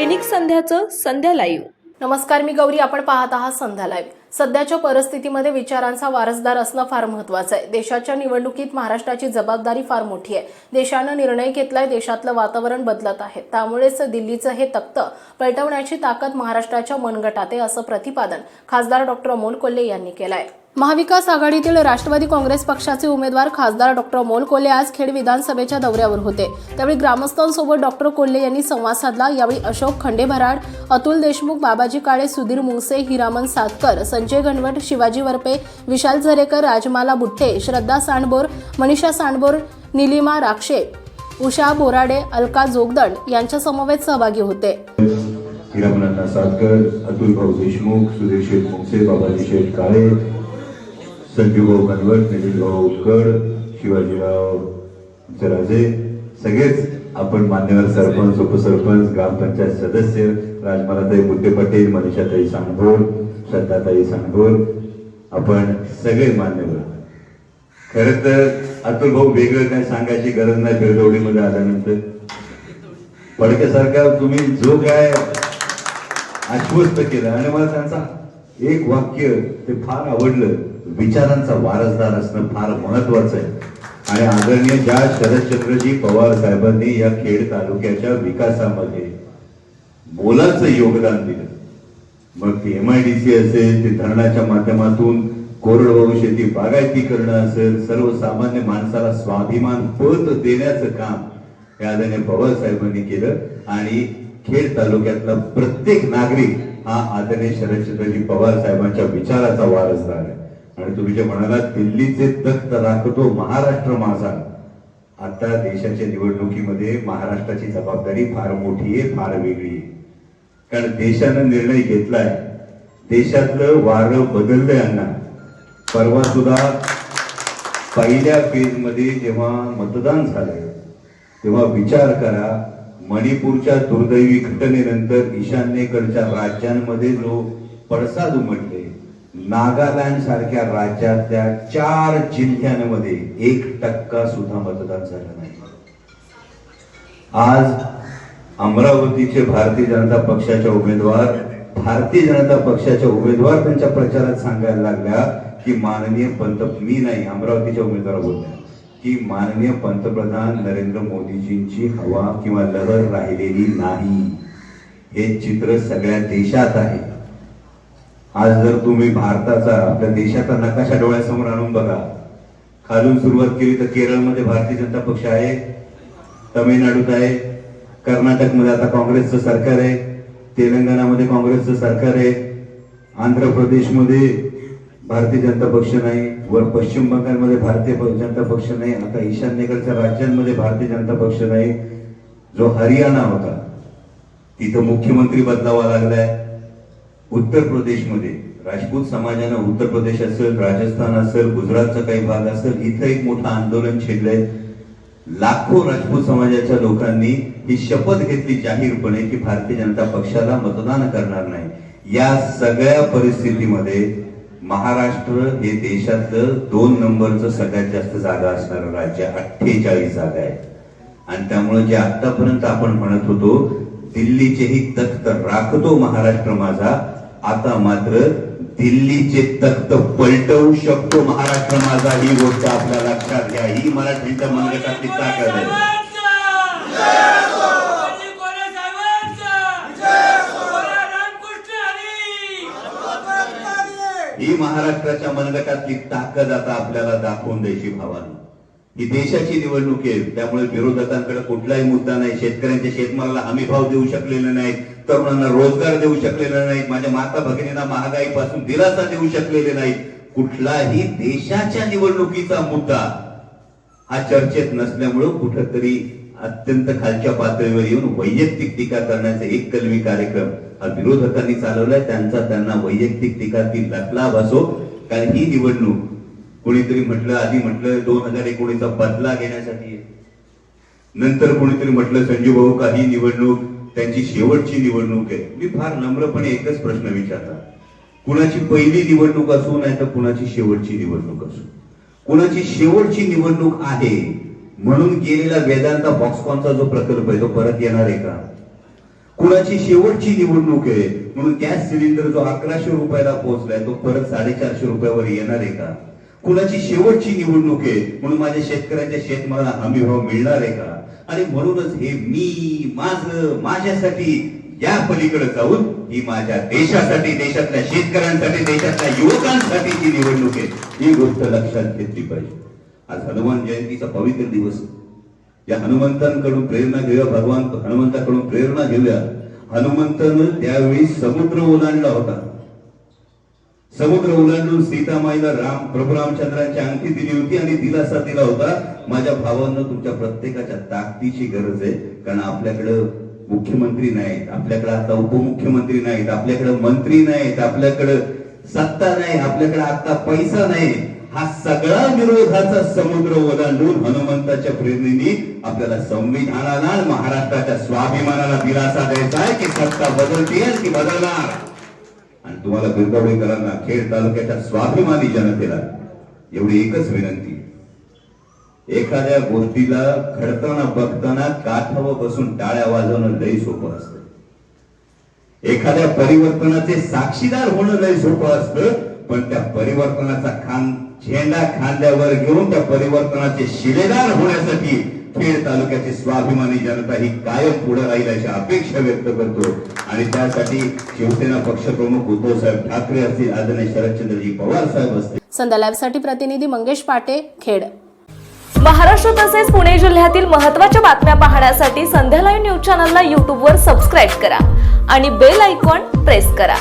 दैनिक संध्याचं संध्या live नमस्कार मी गौरी. आपण पाहत आहात संध्या लाईव्ह सध्याच्या परिस्थितीमध्ये विचारांचा वारसदार असणं फार महत्वाचं आहे. देशाच्या निवडणुकीत महाराष्ट्राची जबाबदारी फार मोठी आहे. देशानं निर्णय घेतलाय देशातलं वातावरण बदलत आहे. त्यामुळेच दिल्लीचं हे तख्त पलटवण्याची ताकद महाराष्ट्राच्या मनगटात आहे असं प्रतिपादन खासदार डॉक्टर अमोल कोल्हे यांनी केलं आहे महाविकास आघाडीतील राष्ट्रवादी काँग्रेस पक्षाचे उमेदवार खासदार डॉक्टर मोल कोल्हे आज खेड विधानसभेच्या दौऱ्यावर होते. त्यावेळी ग्रामस्थांसोबत डॉक्टर कोल्हे यांनी संवाद साधला. यावेळी अशोक खंडेभराड अतुल देशमुख बाबाजी काळे सुधीर मुंगसे हिरामन सातकर संजय गणवट शिवाजी वरपे विशाल झरेकर राजमाला बुट्टे श्रद्धा सांडबोर मनीषा सांडबोर निलिमा राक्षे उषा बोराडे अलका जोगदंड यांच्या समवेत सहभागी होते. हिरामन सातकर अतुल भाऊ देशमुख सुधीर शेठ मुंगसे बाबाजी शेठ काळे संजूभाऊ कनवट नितीन भाऊ उत्कड शिवाजीराव जराजे सगळेच आपण मान्यवर सरपंच उपसरपंच ग्रामपंचायत सदस्य राजमालाताई मुद्दे पटेल मनीषाताई सांगोर श्रद्धाताई सांगोर आपण सगळे मान्यवर खर तर अतुल भाऊ वेगळं काय सांगायची गरज नाही बिरदवडीमध्ये आल्यानंतर. फडके सरकार तुम्ही जो काय आश्वस्त केलं आणि मला त्यांचा एक वाक्य ते फार आवडलं. विचारांचा वारसदार असणं फार महत्वाचं आहे. आणि आदरणीय ज्या शरदचंद्रजी पवार साहेबांनी या खेड तालुक्याच्या विकासामध्ये मोलाचं योगदान दिलं. मग ती एम आय डी सी असेल ते धरणाच्या माध्यमातून कोरडवाहू शेती बागायती करणं असेल सर्वसामान्य माणसाला स्वाभिमान पत देण्याचं काम या आदरणीय पवार साहेबांनी केलं. आणि खेड तालुक्यातला प्रत्येक नागरिक हा आदरणीय शरदचंद्रजी पवार साहेबांच्या विचाराचा वारसदार आहे. आणि तुम्ही जे म्हणाला दिल्लीचे तख्त राखतो महाराष्ट्र माझा. आता देशाच्या निवडणुकीमध्ये महाराष्ट्राची जबाबदारी फार मोठी आहे फार वेगळी आहे. कारण देशानं निर्णय घेतलाय. देशातलं वारं बदललंय यांना. परवा सुद्धा पहिल्या फेजमध्ये जेव्हा मतदान झालंय तेव्हा विचार करा मणिपूरच्या दुर्दैवी घटनेनंतर ईशान्येकडच्या राज्यांमध्ये जो पडसाद उमटले नागालँड सारख्या राज्यातल्या चार जिल्ह्यांमध्ये एक टक्का सुद्धा मतदान झालं नाही. आज अमरावतीचे भारतीय जनता पक्षाच्या उमेदवार भारतीय जनता पक्षाच्या उमेदवार त्यांच्या प्रचारात सांगायला लागल्या की माननीय पंत मी नाही अमरावतीच्या उमेदवार बोलल्या की माननीय पंतप्रधान नरेंद्र मोदीजींची हवा किंवा लहर राहिलेली नाही. हे चित्र सगळ्या देशात आहे. आज जर तुम्ही भारताचा आपल्या देशाचा नकाशा डोळ्यासमोर आणून बघा. खालून सुरुवात केली तर केरळमध्ये भारतीय जनता पक्ष आहे तमिळनाडूत आहे कर्नाटकमध्ये आता काँग्रेसचं सरकार आहे तेलंगणामध्ये काँग्रेसचं सरकार आहे आंध्र प्रदेशमध्ये भारतीय जनता पक्ष नाही वर पश्चिम बंगालमध्ये भारतीय जनता पक्ष नाही आता ईशान्येकडच्या राज्यांमध्ये भारतीय जनता पक्ष नाही जो हरियाणा होता तिथं मुख्यमंत्री बदलावा लागलाय. उत्तर प्रदेशमध्ये. राजपूत समाजानं उत्तर प्रदेश असेल राजस्थान असेल गुजरातचा काही भाग असेल इथं एक मोठं आंदोलन छेडलंय. लाखो राजपूत समाजाच्या लोकांनी ही शपथ घेतली जाहीरपणे की भारतीय जनता पक्षाला मतदान करणार नाही. या सगळ्या परिस्थितीमध्ये महाराष्ट्र हे देशातलं दोन नंबरचं सगळ्यात जास्त जागा असणारं राज्य अठ्ठेचाळीस जागा आहे आणि त्यामुळे जे आतापर्यंत आपण म्हणत होतो दिल्लीचेही तख्त राखतो महाराष्ट्र माझा आता मात्र दिल्लीचे तख्त पलटवू शकतो. महाराष्ट्र माझा ही गोष्ट आपल्या लक्षात घ्या. ही मराठीच्या मनगटातली ताकद आहे. ही महाराष्ट्राच्या मनगटातली ताकद आता आपल्याला दाखवून द्यायची भावानं. ही देशाची निवडणूक आहे. त्यामुळे विरोधकांकडे कुठलाही मुद्दा नाही. शेतकऱ्यांच्या शेतमालाला हमी भाव देऊ शकलेले नाहीत. तरुणांना रोजगार देऊ शकलेले नाहीत. माझ्या माता भगिनींना महागाईपासून दिलासा देऊ शकलेले नाहीत. कुठलाही देशाच्या निवडणुकीचा मुद्दा हा चर्चेत नसल्यामुळं कुठंतरी अत्यंत खालच्या पातळीवर येऊन वैयक्तिक टीका करण्याचा एक कलमी कार्यक्रम हा विरोधकांनी चालवलाय. त्यांचा त्यांना वैयक्तिक टीकातील लाभ असो. कारण ही निवडणूक कोणीतरी म्हटलं आधी म्हटलं दोन हजार एकोणीसचा बदला घेण्यासाठी नंतर कोणीतरी म्हटलं संजू भाऊ काही निवडणूक त्यांची शेवटची निवडणूक आहे. मी फार नम्रपणे एकच प्रश्न विचारला कुणाची पहिली निवडणूक असो नाही तर कुणाची शेवटची निवडणूक असो. कुणाची शेवटची निवडणूक आहे म्हणून गेलेला वेदांता फॉक्सकॉनचा जो प्रकल्प आहे तो परत येणार आहे का? कुणाची शेवटची निवडणूक आहे म्हणून गॅस सिलेंडर जो अकराशे रुपयाला पोहोचलाय तो परत साडेचारशे रुपयावर येणार आहे का? कुणाची शेवटची निवडणूक आहे म्हणून माझ्या शेतकऱ्यांच्या शेतमाला हमी भाव मिळणार आहे का? आणि म्हणूनच हे मी माझ माझ्यासाठी या पलीकडे जाऊन ही माझ्या देशासाठी देशातल्या शेतकऱ्यांसाठी देशातल्या युवकांसाठी जी निवडणूक आहे ही गोष्ट लक्षात घेतली पाहिजे. आज हनुमान जयंतीचा पवित्र दिवस या हनुमंतांकडून प्रेरणा घेऊया भगवान हनुमंताकडून प्रेरणा घेऊया. हनुमंतानं त्यावेळी समुद्र ओलांडला होता. समुद्र ओलांडून सीतामाईला राम प्रभू रामचंद्रांची अंगठी दिली होती आणि दिलासा दिला होता. माझ्या भावांना तुमच्या प्रत्येकाच्या ताकदीची गरज आहे. कारण आपल्याकडं मुख्यमंत्री नाहीत आपल्याकडे आता उपमुख्यमंत्री नाहीत आपल्याकडे मंत्री नाहीत आपल्याकडे सत्ता नाही आपल्याकडे आता पैसा नाही. हा सगळा विरोधाचा समुद्र ओलांडून हनुमंताच्या प्रेरणेने आपल्याला संविधानाला महाराष्ट्राच्या स्वाभिमानाला दिलासा द्यायचा आहे की सत्ता बदलते की बदलणार? तुम्हाला बिरगावडेकरांना खेड तालुक्याच्या स्वाभिमानी जनतेला एवढी एकच विनंती. एखाद्या गोष्टीला घडताना बघताना काठावर बसून टाळ्या वाजवणं लय सोपं असत. एखाद्या परिवर्तनाचे साक्षीदार होणं लय सोपं असतं पण त्या परिवर्तनाचा खान झेंडा खांद्यावर घेऊन त्या परिवर्तनाचे शिलेदार होण्यासाठी खेड तालुक्याची स्वाभिमानी जनता ही कायम पुढे राहील अशी अपेक्षा व्यक्त करतो. आणि त्यासाठी शिवसेना पक्षप्रमुख उद्धव साहेब ठाकरे असतील आदरणीय शरदचंद्रजी पवार साहेब असतील. संध्या प्रतिनिधी मंगेश पाटे खेड. महाराष्ट्र तसेच पुणे जिल्ह्यातील महत्त्वाच्या बातम्या पाहण्यासाठी संध्या लाईव्ह न्यूज चॅनलला यूट्यूबवर सबस्क्राईब करा आणि बेल आयकॉन प्रेस करा.